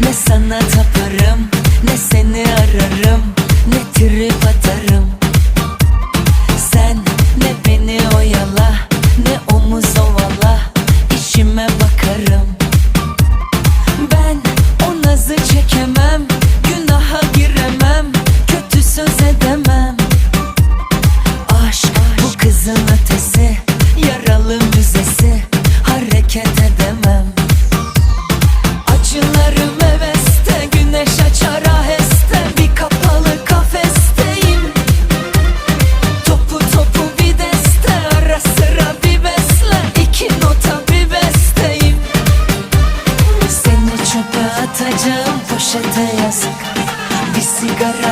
Ne sana taparım ne seni ararım Ne trip Atacağım poşete yazık. Bir sigaraya